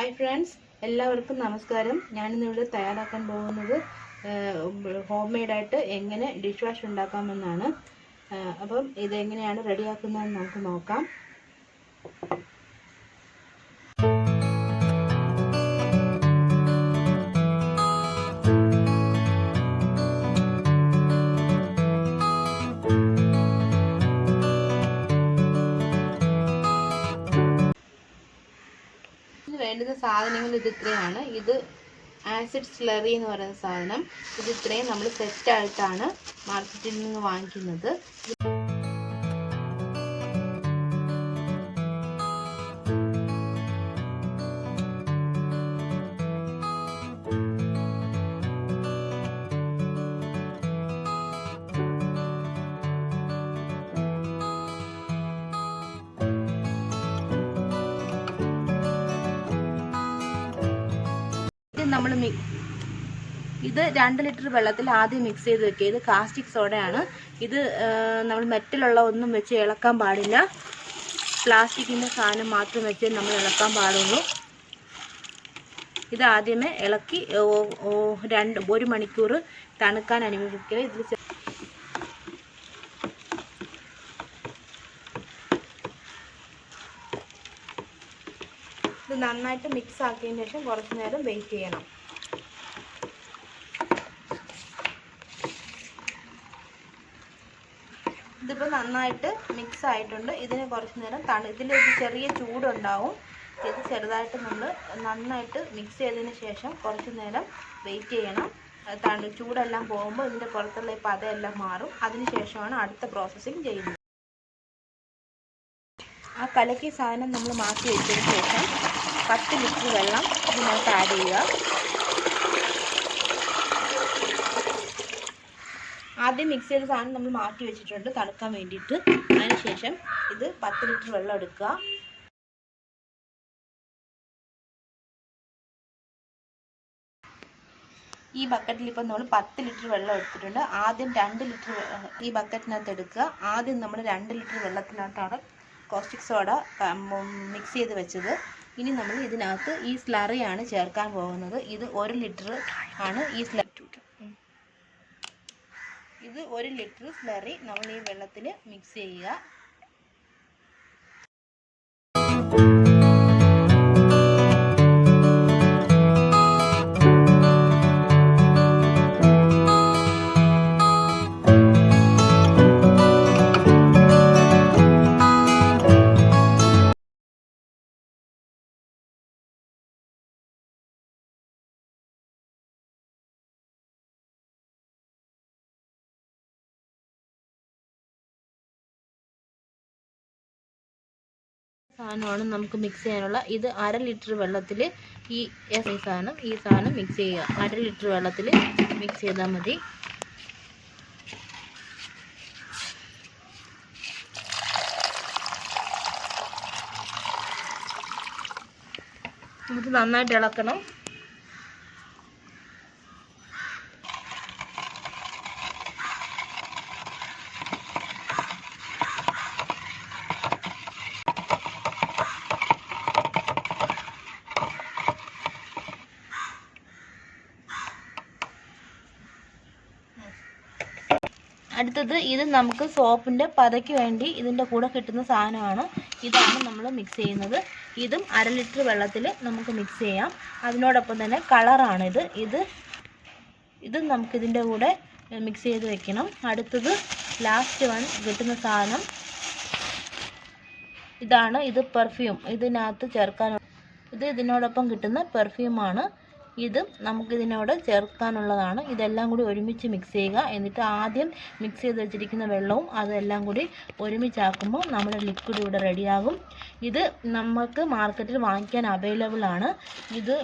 Hi friends എല്ലാവർക്കും നമസ്കാരം. ഞാനിന്നിവിടെ തയ്യാറാക്കാൻ പോകുന്നത് ഹോം മെയ്ഡായിട്ട് എങ്ങനെ ഡിഷ് വാഷ് ഉണ്ടാക്കാമെന്നാണ്. അപ്പം ഇതെങ്ങനെയാണ് റെഡിയാക്കുന്നതെന്ന് നമുക്ക് നോക്കാം. സാധനങ്ങൾ ഇത് ഇത്രയാണ് ഇത് ആസിഡ് സ്ലറി എന്ന് പറയുന്ന സാധനം. ഇത് ഇത്രയും നമ്മൾ സെറ്റായിട്ടാണ് മാർക്കറ്റിൽ നിന്ന് വാങ്ങിക്കുന്നത്. നമ്മൾ ഇത് രണ്ട് ലിറ്റർ വെള്ളത്തിൽ ആദ്യം മിക്സ് ചെയ്ത് വെക്കുക. ഇത് കാസ്റ്റിക് സോഡയാണ് ഇത് നമ്മൾ മെറ്റലുള്ള ഒന്നും വെച്ച് ഇളക്കാൻ പാടില്ല. പ്ലാസ്റ്റിക്കിന്റെ സാധനം മാത്രം വെച്ച് നമ്മൾ ഇളക്കാൻ പാടുള്ളൂ. ഇത് ആദ്യമേ ഇളക്കി രണ്ട് ഒരു മണിക്കൂർ തണുക്കാൻ അനുവദിക്കുക. ഇതിൽ നന്നായിട്ട് മിക്സ് ആക്കിയതിന് ശേഷം കുറച്ച് നേരം വെയിറ്റ് ചെയ്യണം. ഇതിപ്പോൾ നന്നായിട്ട് മിക്സ് ആയിട്ടുണ്ട്. ഇതിന് കുറച്ച് നേരം തണു ഒരു ചെറിയ ചൂടുണ്ടാവും. ഇത് ചെറുതായിട്ട് നമ്മൾ നന്നായിട്ട് മിക്സ് ചെയ്തതിന് ശേഷം കുറച്ച് നേരം വെയിറ്റ് ചെയ്യണം. തണു ചൂടെല്ലാം പോകുമ്പോൾ ഇതിന്റെ പുറത്തുള്ള ഈ പതയെല്ലാം മാറും. അതിന് ശേഷമാണ് അടുത്ത പ്രോസസ്സിങ് ചെയ്യുന്നത്. കലക്കിയ സാധനം നമ്മൾ മാറ്റി വെച്ചതിന് ശേഷം പത്ത് ലിറ്റർ വെള്ളം ഇതിനകത്ത് ആഡ് ചെയ്യുക. ആദ്യം മിക്സ് ചെയ്ത സാധനം നമ്മൾ മാറ്റി വെച്ചിട്ടുണ്ട് തണുക്കാൻ വേണ്ടിയിട്ട്. അതിനുശേഷം ഇത് പത്ത് ലിറ്റർ വെള്ളം എടുക്കുക. ഈ ബക്കറ്റിൽ ഇപ്പം നമ്മൾ പത്ത് ലിറ്റർ വെള്ളം എടുത്തിട്ടുണ്ട്. ആദ്യം രണ്ട് ലിറ്റർ ഈ ബക്കറ്റിനകത്ത് എടുക്കുക. ആദ്യം നമ്മൾ രണ്ട് ലിറ്റർ വെള്ളത്തിനകത്താണ് കോസ്റ്റിക് സോഡ മിക്സ് ചെയ്ത് വെച്ചത്. ഇനി നമ്മൾ ഇതിനകത്ത് ഈ സ്ലറിയാണ് ചേർക്കാൻ പോകുന്നത്. ഇത് ഒരു ലിറ്റർ ആണ് ഈ സ്ലറി ഇത് ഒരു ലിറ്റർ സ്ലറി നമ്മൾ ഈ വെള്ളത്തിൽ മിക്സ് ചെയ്യുക. സാധനമാണ് നമുക്ക് മിക്സ് ചെയ്യാനുള്ള. ഇത് അര ലിറ്റർ വെള്ളത്തിൽ ഈ സാധനം ഈ സാധനം മിക്സ് ചെയ്യുക. അര ലിറ്റർ വെള്ളത്തിൽ മിക്സ് ചെയ്താൽ മതി. ഇത് നന്നായിട്ട് ഇളക്കണം. അടുത്തത് ഇത് നമുക്ക് സോപ്പിന്റെ പതയ്ക്ക് വേണ്ടി ഇതിന്റെ കൂടെ കിട്ടുന്ന സാധനമാണ്. ഇതാണ് നമ്മൾ മിക്സ് ചെയ്യുന്നത്. ഇതും അര ലിറ്റർ വെള്ളത്തിൽ നമുക്ക് മിക്സ് ചെയ്യാം. അതിനോടൊപ്പം തന്നെ കളറാണിത് ഇത്. ഇതും നമുക്കിതിന്റെ കൂടെ മിക്സ് ചെയ്ത് വെക്കണം. അടുത്തത് ലാസ്റ്റ് വൺ കിട്ടുന്ന സാധനം. ഇതാണ് ഇത് പെർഫ്യൂം ഇതിനകത്ത് ചേർക്കാനുള്ള ഇത് ഇതിനോടൊപ്പം കിട്ടുന്ന പെർഫ്യൂമാണ് ഇതും നമുക്കിതിനോട് ചേർക്കാനുള്ളതാണ്. ഇതെല്ലാം കൂടി ഒരുമിച്ച് മിക്സ് ചെയ്യുക. എന്നിട്ട് ആദ്യം മിക്സ് ചെയ്ത് വെച്ചിരിക്കുന്ന വെള്ളവും അതെല്ലാം കൂടി ഒരുമിച്ചാക്കുമ്പോൾ നമ്മുടെ ലിക്വിഡ് ഇവിടെ റെഡിയാകും ഇത് നമുക്ക് മാർക്കറ്റിൽ വാങ്ങിക്കാൻ അവൈലബിൾ ആണ്. ഇത്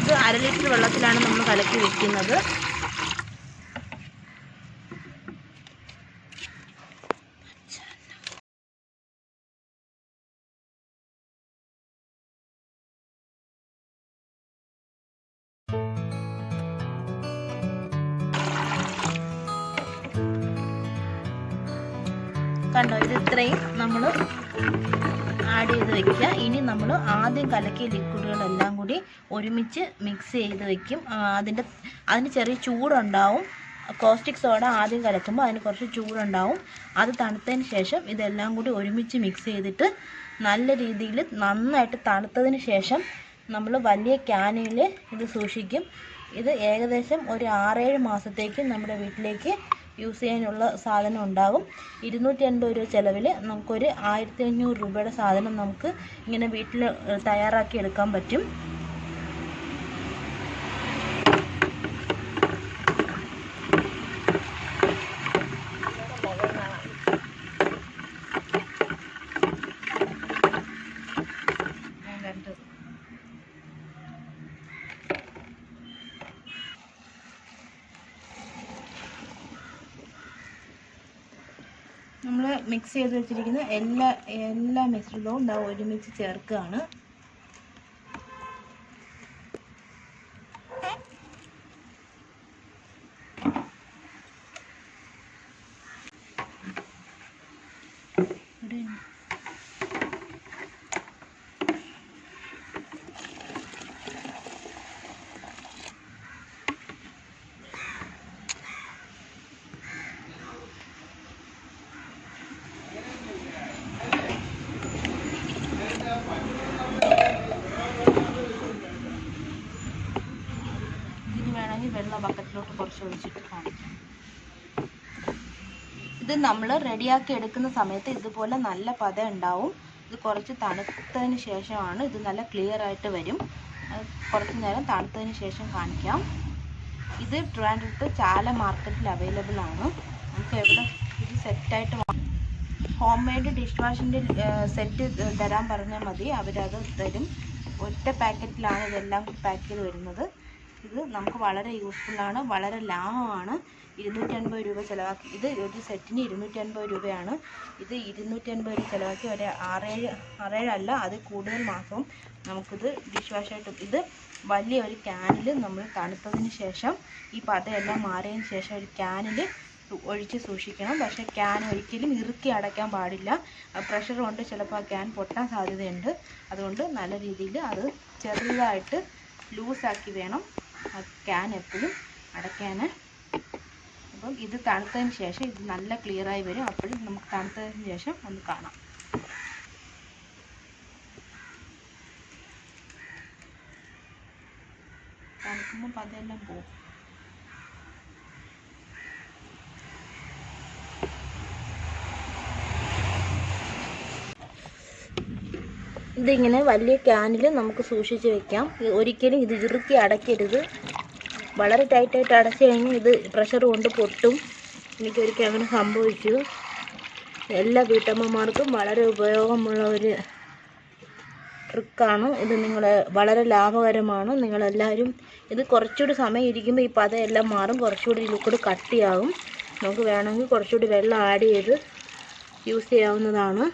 ഇത് അര ലിറ്റർ വെള്ളത്തിലാണ് നമ്മൾ കലക്കി വെക്കുന്നത്. കണ്ടോ ഇത് ഇത്രയും നമ്മൾ ആഡ് ചെയ്ത് വെക്കുക. ഇനി നമ്മൾ ആദ്യം കലക്കിയ ലിക്വിഡുകളെല്ലാം കൂടി ഒരുമിച്ച് മിക്സ് ചെയ്ത് വെക്കും. അതിന്റെ അതിന് ചെറിയ ചൂടുണ്ടാവും. കോസ്റ്റിക് സോഡ ആദ്യം കലക്കുമ്പോൾ അതിന് കുറച്ച് ചൂടുണ്ടാവും. അത് തണുത്തതിന് ശേഷം ഇതെല്ലാം കൂടി ഒരുമിച്ച് മിക്സ് ചെയ്തിട്ട് നല്ല രീതിയിൽ നന്നായിട്ട് തണുത്തതിന് ശേഷം നമ്മൾ വലിയ ക്യാനിൽ ഇത് സൂക്ഷിക്കും. ഇത് ഏകദേശം ഒരു ആറേഴ് മാസത്തേക്ക് നമ്മുടെ വീട്ടിലേക്ക് യൂസ് ചെയ്യാനുള്ള സാധനം ഉണ്ടാകും. ഇരുന്നൂറ്റി അൻപത് രൂപ ചിലവിൽ നമുക്കൊരു ആയിരത്തി അഞ്ഞൂറ് രൂപയുടെ സാധനം നമുക്ക് ഇങ്ങനെ വീട്ടിൽ തയ്യാറാക്കി എടുക്കാൻ പറ്റും. നമ്മൾ മിക്സ് ചെയ്ത് വെച്ചിരിക്കുന്ന എല്ലാ എല്ലാ മിശ്രിതവും ഇതാ ഒരുമിച്ച് ചേർക്കുകയാണ്. ഇവിടെ ഇതിന് വേണമെങ്കിൽ വെള്ളം ഒഴിച്ചിട്ട് കാണിക്കാം. ഇത് നമ്മൾ റെഡിയാക്കി എടുക്കുന്ന സമയത്ത് ഇതുപോലെ നല്ല പത ഉണ്ടാവും. ഇത് കുറച്ച് തണുത്തതിന് ശേഷമാണ് ഇത് നല്ല ക്ലിയർ ആയിട്ട് വരും. കുറച്ച് നേരം തണുത്തതിന് ശേഷം കാണിക്കാം. ഇത് ട്രിവാൻഡ്രത്ത് ചാല മാർക്കറ്റിൽ അവൈലബിൾ ആണ്. നമുക്ക് എവിടെ ഇത് സെറ്റായിട്ട് ഹോം മെയ്ഡ് ഡിഷ് വാഷിന്റെ സെറ്റ് തരാൻ പറഞ്ഞാൽ മതി. അവരത് തരും. ഒറ്റ പാക്കറ്റിലാണ് ഇതെല്ലാം പാക്ക് ചെയ്ത് വരുന്നത്. ഇത് നമുക്ക് വളരെ യൂസ്ഫുള്ളാണ് വളരെ ലാഭമാണ്. ഇരുന്നൂറ്റി അൻപത് രൂപ ചിലവാക്കി. ഇത് ഒരു സെറ്റിന് ഇരുന്നൂറ്റി അൻപത് രൂപയാണ്. ഇത് ഇരുന്നൂറ്റി അൻപത് രൂപ ചിലവാക്കി ഒരു ആറേഴ് ആറേഴല്ല അത് കൂടുതൽ മാസവും നമുക്കിത് ഡിഷ് വാഷായിട്ട് ഇത് വലിയ ഒരു ക്യാനിൽ നമ്മൾ തണുത്തതിന് ശേഷം ഈ പതയെല്ലാം മാറിയതിന് ശേഷം ഒരു ക്യാനിൽ ഒഴിച്ച് സൂക്ഷിക്കണം. പക്ഷേ ക്യാൻ ഒരിക്കലും ഇറുക്കി അടയ്ക്കാൻ പാടില്ല. പ്രഷർ കൊണ്ട് ചിലപ്പോൾ ക്യാൻ പൊട്ടാൻ സാധ്യതയുണ്ട്. അതുകൊണ്ട് നല്ല രീതിയിൽ അത് ചെറുതായിട്ട് ലൂസാക്കി വേണം ആ ക്യാൻ എപ്പോഴും അടയ്ക്കാൻ അപ്പം ഇത് തണുത്തതിന് ശേഷം ഇത് നല്ല ക്ലിയറായി വരും. അപ്പോഴും നമുക്ക് തണുത്തതിന് ശേഷം ഒന്ന് കാണാം. തണുക്കുമ്പോൾ അതെല്ലാം പോകും ഇതിങ്ങനെ വലിയ ക്യാനിൽ നമുക്ക് സൂക്ഷിച്ച് വെക്കാം. ഒരിക്കലും ഇത് ഇറുക്കി അടയ്ക്കരുത്. വളരെ ടൈറ്റായിട്ട് അടച്ചു കഴിഞ്ഞാൽ ഇത് പ്രഷർ കൊണ്ട് പൊട്ടും. എനിക്കൊരിക്കൽ അങ്ങനെ സംഭവിച്ചു. എല്ലാ വീട്ടമ്മമാർക്കും വളരെ ഉപയോഗമുള്ള ഒരു ട്രിക്കാണ് ഇത് നിങ്ങൾ വളരെ ലാഭകരമാണ്. നിങ്ങളെല്ലാവരും ഇത് കുറച്ചുകൂടി സമയം ഇരിക്കുമ്പോൾ ഈ പതയെല്ലാം മാറും. കുറച്ചുകൂടി ലിക്വിഡ് കട്ടിയാകും. നമുക്ക് വേണമെങ്കിൽ കുറച്ചുകൂടി വെള്ളം ആഡ് ചെയ്ത് യൂസ് ചെയ്യാവുന്നതാണ്.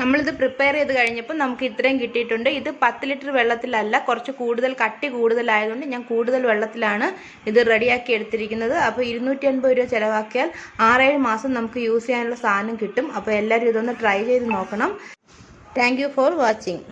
നമ്മളിത് പ്രിപ്പയർ ചെയ്ത് കഴിഞ്ഞപ്പോൾ നമുക്ക് ഇത്രയും കിട്ടിയിട്ടുണ്ട്. ഇത് പത്ത് ലിറ്റർ വെള്ളത്തിലല്ല കുറച്ച് കൂടുതൽ കട്ടി കൂടുതലായതുകൊണ്ട് ഞാൻ കൂടുതൽ വെള്ളത്തിലാണ് ഇത് റെഡിയാക്കി എടുത്തിരിക്കുന്നത്. അപ്പോൾ ഇരുന്നൂറ്റി അൻപത് രൂപ ചിലവാക്കിയാൽ ആറേഴ് മാസം നമുക്ക് യൂസ് ചെയ്യാനുള്ള സാധനം കിട്ടും. അപ്പോൾ എല്ലാവരും ഇതൊന്ന് ട്രൈ ചെയ്ത് നോക്കണം. Thank for watching